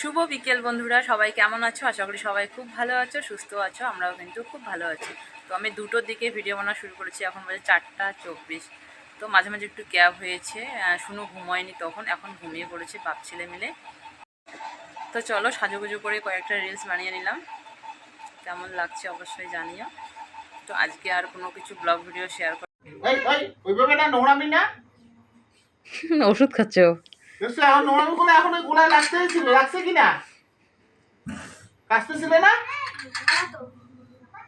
শুভ বিকেল বন্ধুরা সবাই কেমন আছো? আশা করি সবাই খুব ভালো আছো সুস্থ আছো আমরাও কিন্তু খুব ভালো আছি। তো আমি দুটোর দিকে ভিডিও বানানো শুরু করেছি এখন বাজে চারটা চব্বিশ। তো মাঝে মাঝে একটু ক্যাব হয়েছে শুনু ঘুমোয়নি তখন এখন ঘুমিয়ে পড়েছে বাপ ছেলে মিলে। তো চলো সাজুগুজু করে কয়েকটা রিলস বানিয়ে নিলাম। কেমন লাগছে অবশ্যই জানিও। তো আজকে আর কোনো কিছু ব্লগ ভিডিও শেয়ার ওষুধ খাচ্ছ? দেখছ এখন নোংরামি গুলো এখন ওই গোলায় লাগতেই ছিল লাগছে কি না?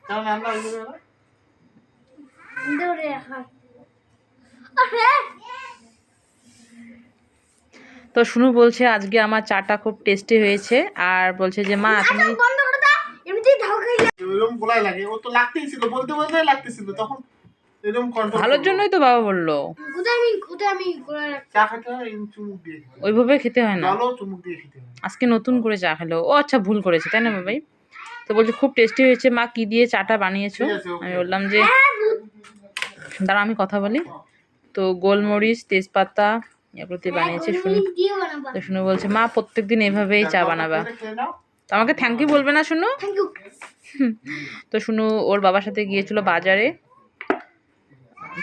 ছিল আমরা দৌড়ে তো শুনু বলছে আজকে আমার চাটা খুব টেস্টি হয়েছে আর বলছে যে মা তুমি বন্ধ করে দাও এমনিতেই লাগে। ও তো লাগতেই ছিল বলতে বলতে লাগতেছিল। তখন এরকম ভালোর জন্যই তো বাবা বলল। কোথায় আমি কোথায় আমি করে রাখি। চা খেতে হয় এই চুমুক দিয়ে খেতে হয়। ওইভাবে খেতে হয় না। হয় আজকে নতুন করে চা খেলো। ও আচ্ছা ভুল করেছে তাই না বাবাই? তো বলছে খুব টেস্টি হয়েছে। মা কি দিয়ে চাটা বানিয়েছো. আমি বললাম যে দাঁড়া আমি কথা বলি। তো গোলমরিচ তেজপাতা এগুলো দিয়ে বানিয়েছে শুনি। তো শুনে বলছে মা প্রত্যেকদিন এভাবেই চা বানাবা। তো আমাকে থ্যাংক ইউ বলবে না শুনো? থ্যাংক ইউ তো শুনু ওর বাবার সাথে গিয়েছিল বাজারে।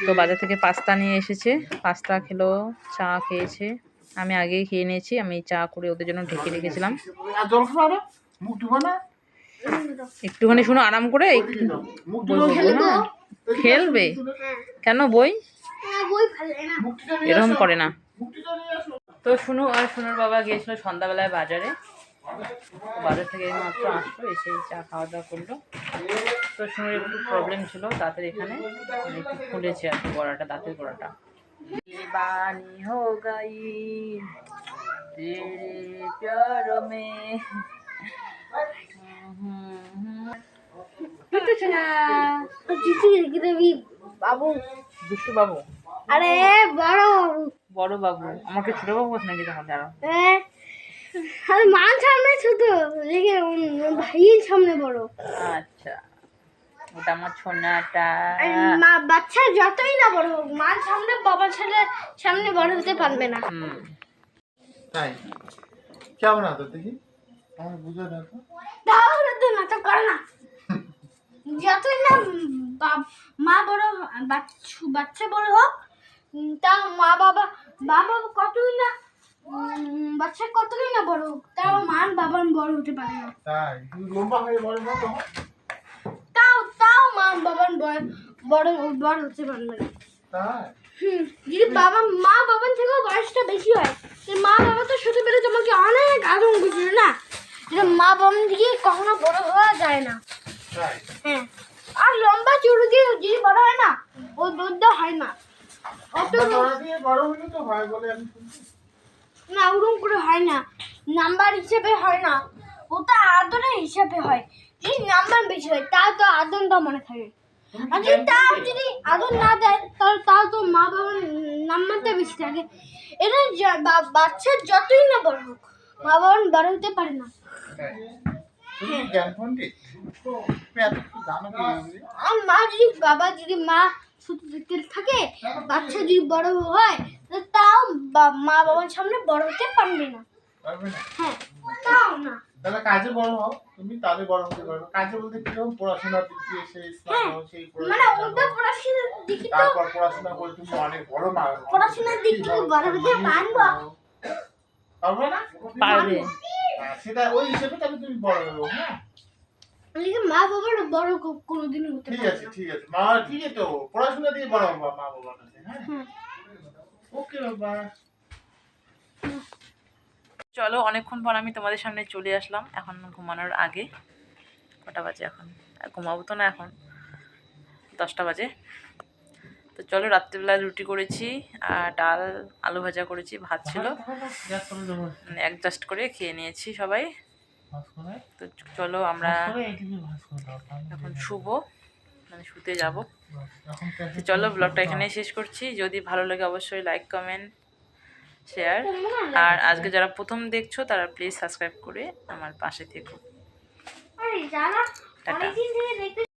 তো বাজার থেকে পাস্তা নিয়ে এসেছে। পাস্তা খেলো চা খেয়েছে। আমি আগেই খেয়ে নিয়েছি আমি চা করে ওদের জন্য ঢেকে রেখেছিলাম। একটুখানি শুনো আরাম করে একটু হ্যাঁ। খেলবে? কেন বই? হ্যাঁ এরকম করে না। তো শুনু আর শুনুর বাবা গিয়েছিল সন্ধ্যাবেলায় বাজারে। বাজার থেকে এই মাত্র আসলো এসে চা খাওয়া দাওয়া করল। তো শুনুর একটু প্রবলেম ছিল দাঁতের এখানে মানে একটু ফুলেছে আর কি গড়াটা দাঁতের গড়াটা হো গাই বাবু। দুষ্টু বাবু। আরে বড় বাবু। বড় বাবু আমাকে ছোট বাবু নাকি তাহলে আরও হ্যাঁ। আরে মান সামনে ছোট লিখে ভাইয়ের সামনে বড়। আচ্ছা ওটা আমার ছোনাটা। মা বাচ্চা যতই না বড় হোক মার সামনে বাবার ছেলে সামনে বড় হতে পারবে না। তাই? কেমন আদর দেখি? আমার বুঝে না তো। তাহলে তো নাটক করে না। যতই না বাপ- মা বড় বাচ্চু বাচ্চা বড় হোক তা মা বাবা বাবা কতই না বাচ্চা কতই না বড় তাও মান বাবার বড় হতে পারে না। তাই লম্বা হয়ে বড় বড় তখন তাও তাও মা বাবার বড় বড় বড় হতে পারবে না। তাই? হুম যদি বাবা মা বাবার থেকেও বয়সটা বেশি হয় তো মা বাবা তো শুধু ছোটবেলায় তোমাকে অনেক আদর করেছিল না? এটা মা বাবার দিকে কখনো বড় হওয়া যায় না। তাই? হ্যাঁ আর লম্বা চুল দিয়ে যদি বড় হয় না ও দুধটা হয় না। অত বড় হলে তো হয় বলে আমি শুনছি। না ওরকম করে হয় না। নাম্বার হিসেবে হয় না। ওটা আদরের হিসাবে হয়। যদি নাম্বার বেশি হয় তা তো আদরটা মনে থাকে। আর যদি তাও যদি আদর না দেয় তাহলে তাও তো মা বাবার নাম্বারটা বেশি থাকে। এটা যা- বা- বাচ্চার যতই না বড় হোক মা বাবার বড় হতে পারে না? আর মা যদি বাবা যদি মা ছোট থেকে থাকে বাচ্চা যদি বড় হয় তাও বা- মা বাবার সামনে বড় হতে পারবে না। পারবে না? হ্যাঁ তাও না। তাহলে কাজে বড় হও তুমি তাহলে বড় হতে পারবে কাজে বলতে কীরকম পড়াশোনার দিক দিয়ে সেই সেই মানে পড়াশোনা ওটা পড়াশোনার দিকে তো তারপর পড়াশোনা করে তুমি অনেক বড় মা পড়াশোনার দিক থেকে বড় হতে পারব। পারবে না? পারবে। হ্যাঁ, সেটা ওই হিসেবে তাহলে তুমি বড় হব হ্যাঁ? মা বাবার বড় কো- কোনোদিনও হতে ঠিক আছে ঠিক আছে। মা ঠিক আছে তো পড়াশোনা দিয়ে বড় হব মা বাবার কাছে হ্যাঁ? হুম। ওকে বাবা। চলো অনেকক্ষণ পর আমি তোমাদের সামনে চলে আসলাম এখন ঘুমানোর আগে। কটা বাজে এখন? ঘুমাবো তো না এখন। দশটা বাজে। তো চলো রাত্রিবেলা রুটি করেছি আর ডাল আলু ভাজা করেছি ভাত ছিল। অ্যাডজাস্ট করে খেয়ে নিয়েছি সবাই। তো চলো আমরা এখন শুভ মানে শুতে যাব। চলো ব্লগটা এখানে শেষ করছি। যদি ভালো লাগে অবশ্যই লাইক কমেন্ট শেয়ার আর আজকে যারা প্রথম দেখছ তারা প্লিজ সাবস্ক্রাইব করে আমার পাশে থেকো। টাটা।